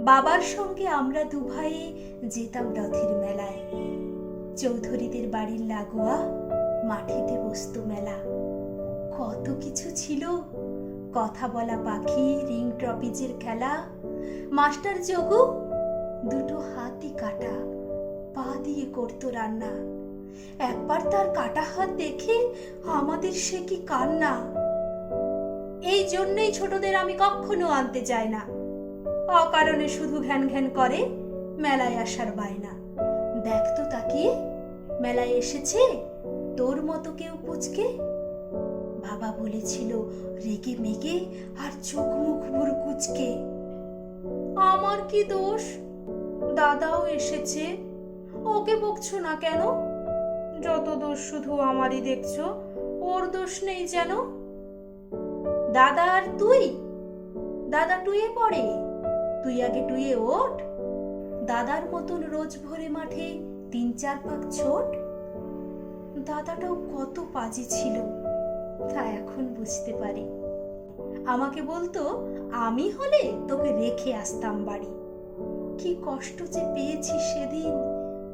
বাবার সঙ্গে আমরা দুভাই যেতাম রথের মেলায়। চৌধুরীদের বাড়ির লাগোয়া মাঠেতে বসতো মেলা। কত কিছু ছিল। কথা বলা পাখি, রিং ট্রপিজের খেলা, মাস্টার যোগু দুটো হাতি কাটা, পা দিয়ে করতো রান্না। একবার তার কাটা হাত দেখে আমাদের সে কি কান্না। এই জন্যই ছোটদের আমি কখনো আনতে চাই না। অকারণে শুধু ঘ্যান ঘ্যান করে মেলায় আসার বায়না। দেখ তো তাকিয়ে, মেলায় এসেছে, তোর মতো কেউ পুচকে। বাবা বলেছিল, রেগে মেগে আর চোখ মুখ কুচকে আমার কি দোষ? দাদাও এসেছে। ওকে বকছো না কেন? যত দোষ শুধু আমারই দেখছ, ওর দোষ নেই যেন। দাদা আর তুই? দাদা টুয়ে পড়ে, তুই আগে টুয়ে ওঠ। দাদার মতন রোজ ভোরে মাঠে তিন চার পাক ছোট। দাদাটাও কত পাজি ছিল, তা এখন বুঝতে পারি। আমাকে বলতো, আমি হলে তোকে রেখে আসতাম বাড়ি। কি কষ্ট যে পেয়েছি সেদিন,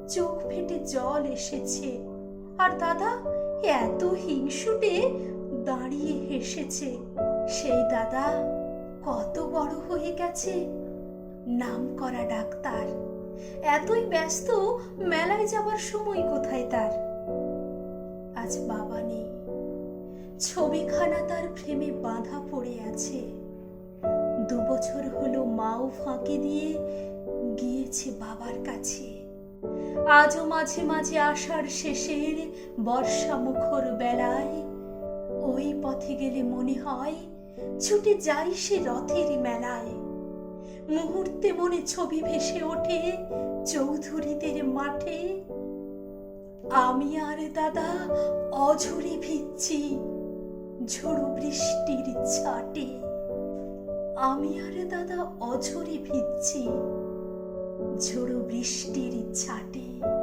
চোখ ফেটে জল এসেছে। আর দাদা এত হিংসুটে দাঁড়িয়ে হেসেছে। সেই দাদা কত বড় হয়ে গেছে। নাম করা ডাক্তার। এতই ব্যস্ত, মেলায় যাবার সময় কোথায় তার? আজ বাবা নেই। ছবিখানা তার ফ্রেমে বাঁধা পড়ে আছে। দু বছর হলো মাও ফাঁকি দিয়ে গিয়েছে বাবার কাছে। আজও মাঝে মাঝে আষাঢ় শেষের বর্ষা মুখর বেলায় ওই পথে গেলে মনে হয় ছুটে যাই সে রথের মেলায়। মুহূর্তে মনে ছবি ভেসে ওঠে চৌধুরীদের মাঠে। আমি আর দাদা অঝরে ভিজছি ঝড়ো বৃষ্টির ছাটে। আমি আর দাদা অঝরে ভিজছি ঝোড়ো বৃষ্টির ছাটে।